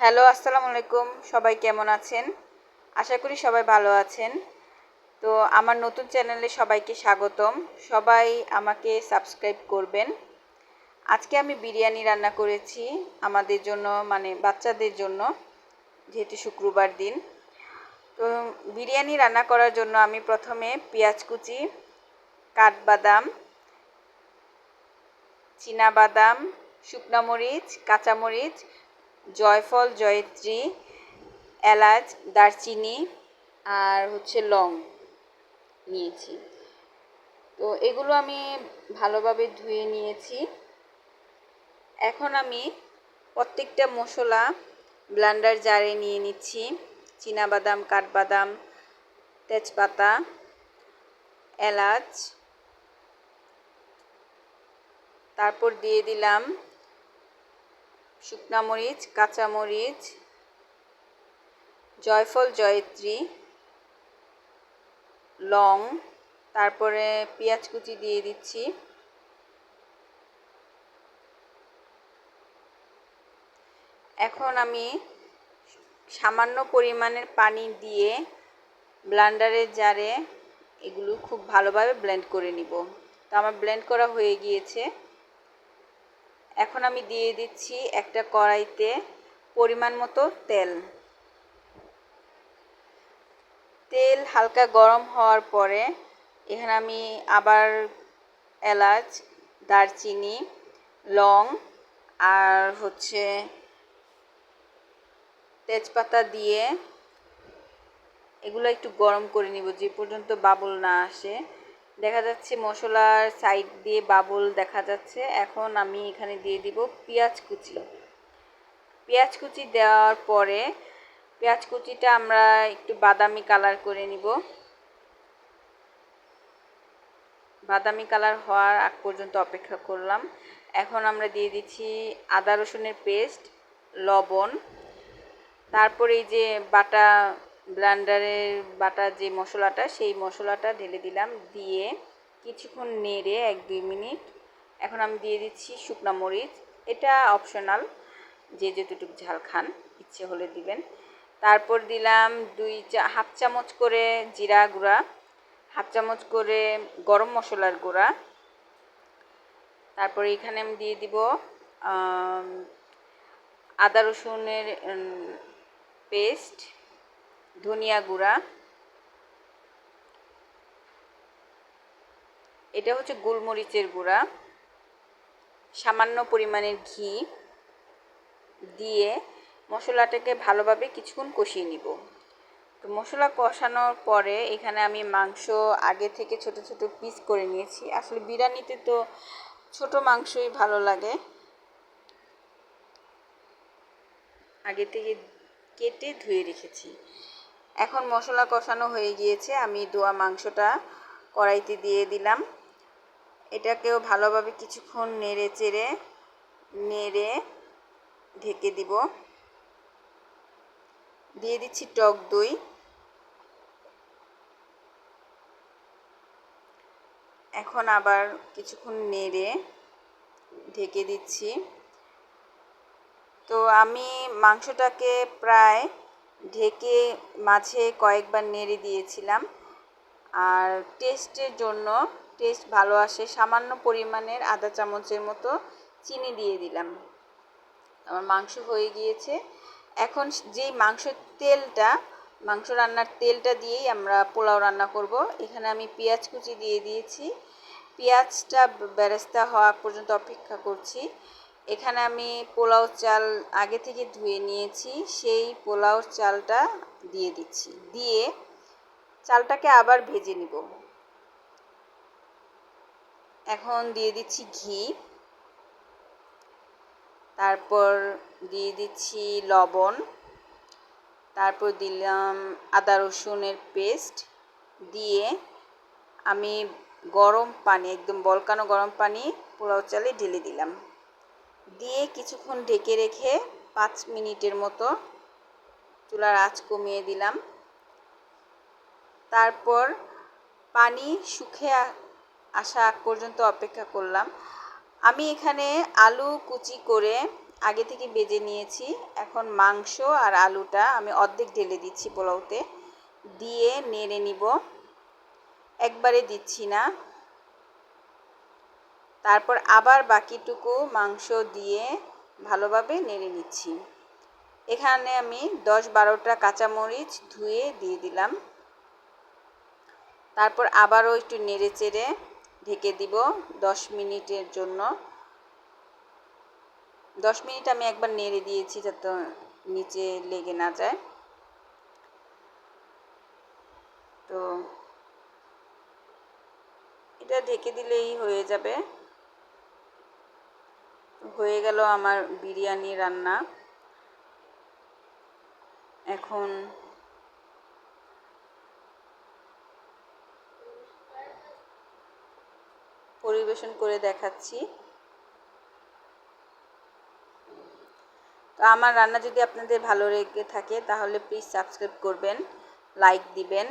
Hello, আসসালামু আলাইকুম। সবাই কেমন আছেন? আশা করি সবাই ভালো আছেন। তো আমার নতুন চ্যানেলে সবাইকে স্বাগতম। সবাই আমাকে সাবস্ক্রাইব করবেন। আজকে আমি বিরিয়ানি রান্না করেছি আমাদের জন্য মানে বাচ্চাদের জন্য, যেহেতু শুক্রবার দিন। তো বিরিয়ানি রান্না করার জন্য আমি প্রথমে পেঁয়াজ কুচি, কাঠবাদাম বাদাম শুকনা মরিচ, কাঁচামরিচ জয়ফল, জয়ত্রী, এলাচ, দারচিনি আর হচ্ছে লং নিয়েছি। তো এগুলো আমি ভালোভাবে ধুয়ে নিয়েছি। এখন আমি প্রত্যেকটা মশলা ব্লান্ডার জারে নিয়ে নিচ্ছি। বাদাম কাঠবাদাম, তেজপাতা, এলাচ। তারপর দিয়ে দিলাম শুকনা মরিচ কাঁচামরিচ জয়ফল, জয়ত্রী, লং, তারপরে পেঁয়াজ কুচি দিয়ে দিচ্ছি। এখন আমি সামান্য পরিমাণের পানি দিয়ে ব্লান্ডারের জারে এগুলো খুব ভালোভাবে ব্লেন্ড করে নিব। তো আমার ব্লেন্ড করা হয়ে গিয়েছে। এখন আমি দিয়ে দিচ্ছি একটা কড়াইতে পরিমাণ মতো তেল। তেল হালকা গরম হওয়ার পরে এখানে আমি আবার এলাচ, দারচিনি, লং আর হচ্ছে তেজপাতা দিয়ে এগুলো একটু গরম করে নিব। যে পর্যন্ত বাবুল না আসে দেখা যাচ্ছে মশলার সাইড দিয়ে বাবুল দেখা যাচ্ছে। এখন আমি এখানে দিয়ে দিব পেঁয়াজ কুচি। পেঁয়াজ কুচি দেওয়ার পরে পেঁয়াজ কুচিটা আমরা একটু বাদামি কালার করে নিব। বাদামি কালার হওয়ার আগ পর্যন্ত অপেক্ষা করলাম। এখন আমরা দিয়ে দিচ্ছি আদা রসুনের পেস্ট লবণ। তারপরে এই যে বাটা ব্লান্ডারের বাটা যে মশলাটা, সেই মশলাটা ঢেলে দিলাম, দিয়ে কিছুক্ষণ নেড়ে এক দুই মিনিট, এখন আমি দিয়ে দিচ্ছি শুকনো মরিচ। এটা অপশনাল যে যতটুকু ঝাল খান, ইচ্ছে হলে দিবেন। তারপর দিলাম দুই চা, হাফ চামচ করে জিরা গুঁড়া, হাফ চামচ করে গরম মশলার গুঁড়া। তারপরে এখানে আমি দিয়ে দিব আদা রসুনের পেস্ট। ধনিয়া গুঁড়া। এটা হচ্ছে গোলমরিচের গুঁড়া। সামান্য পরিমাণের ঘি দিয়ে মশলাটাকে ভালোভাবে কিছুক্ষণ কষিয়ে নিব। তো মশলা কষানোর পরে এখানে আমি মাংস আগে থেকে ছোট ছোট পিস করে নিয়েছি। আসলে বিরিয়ানিতে তো ছোট মাংসই ভালো লাগে। আগে থেকে কেটে ধুয়ে রেখেছি। এখন মশলা কষানো হয়ে গিয়েছে। আমি দোয়া মাংসটা কড়াইতে দিয়ে দিলাম। এটাকেও ভালোভাবে কিছুক্ষণ নেড়ে চেড়ে, নেড়ে ঢেকে দিব। দিয়ে দিচ্ছি টক দই। এখন আবার কিছুক্ষণ নেড়ে ঢেকে দিচ্ছি। তো আমি মাংসটাকে প্রায় ঢেকে মাঝে কয়েকবার নেড়ে দিয়েছিলাম। আর টেস্টের জন্য টেস্ট ভালো আসে, সামান্য পরিমাণের আধা চামচের মতো চিনি দিয়ে দিলাম। আমার মাংস হয়ে গিয়েছে। এখন যেই মাংসের তেলটা, মাংস রান্নার তেলটা দিয়েই আমরা পোলাও রান্না করব। এখানে আমি পেঁয়াজ কুচি দিয়ে দিয়েছি। পেঁয়াজটা বেরেস্তা হওয়া পর্যন্ত অপেক্ষা করছি। এখানে আমি পোলাও চাল আগে থেকে ধুয়ে নিয়েছি, সেই পোলাও চালটা দিয়ে দিচ্ছি। দিয়ে চালটাকে আবার ভেজে নিব। এখন দিয়ে দিচ্ছি ঘি। তারপর দিয়ে দিচ্ছি লবণ। তারপর দিলাম আদা রসুনের পেস্ট। দিয়ে আমি গরম পানি, একদম বলকানো গরম পানি পোলাও চালে ঢেলে দিলাম। দিয়ে কিছুক্ষণ ঢেকে রেখে পাঁচ মিনিটের মতো চুলার আঁচ কমিয়ে দিলাম। তারপর পানি শুকে আসা পর্যন্ত অপেক্ষা করলাম। আমি এখানে আলু কুচি করে আগে থেকে বেজে নিয়েছি। এখন মাংস আর আলুটা আমি অর্ধেক ঢেলে দিচ্ছি পোলাওতে। দিয়ে নেড়ে নিব। একবারে দিচ্ছি না। তারপর আবার বাকিটুকু মাংস দিয়ে ভালোভাবে নেড়ে নিচ্ছি। এখানে আমি দশ বারোটা কাঁচামরিচ ধুয়ে দিয়ে দিলাম। তারপর আবারও একটু নেড়ে চেড়ে ঢেকে দিব দশ মিনিটের জন্য। দশ মিনিট আমি একবার নেড়ে দিয়েছি যাতে নিচে লেগে না যায়। তো এটা ঢেকে দিলেই হয়ে যাবে। হয়ে গেল আমার বিরিয়ানি রান্না। এখন পরিবেশন করে দেখাচ্ছি। তো আমার রান্না যদি আপনাদের ভালো লেগে থাকে, তাহলে প্লিজ সাবস্ক্রাইব করবেন লাইক দিবেন।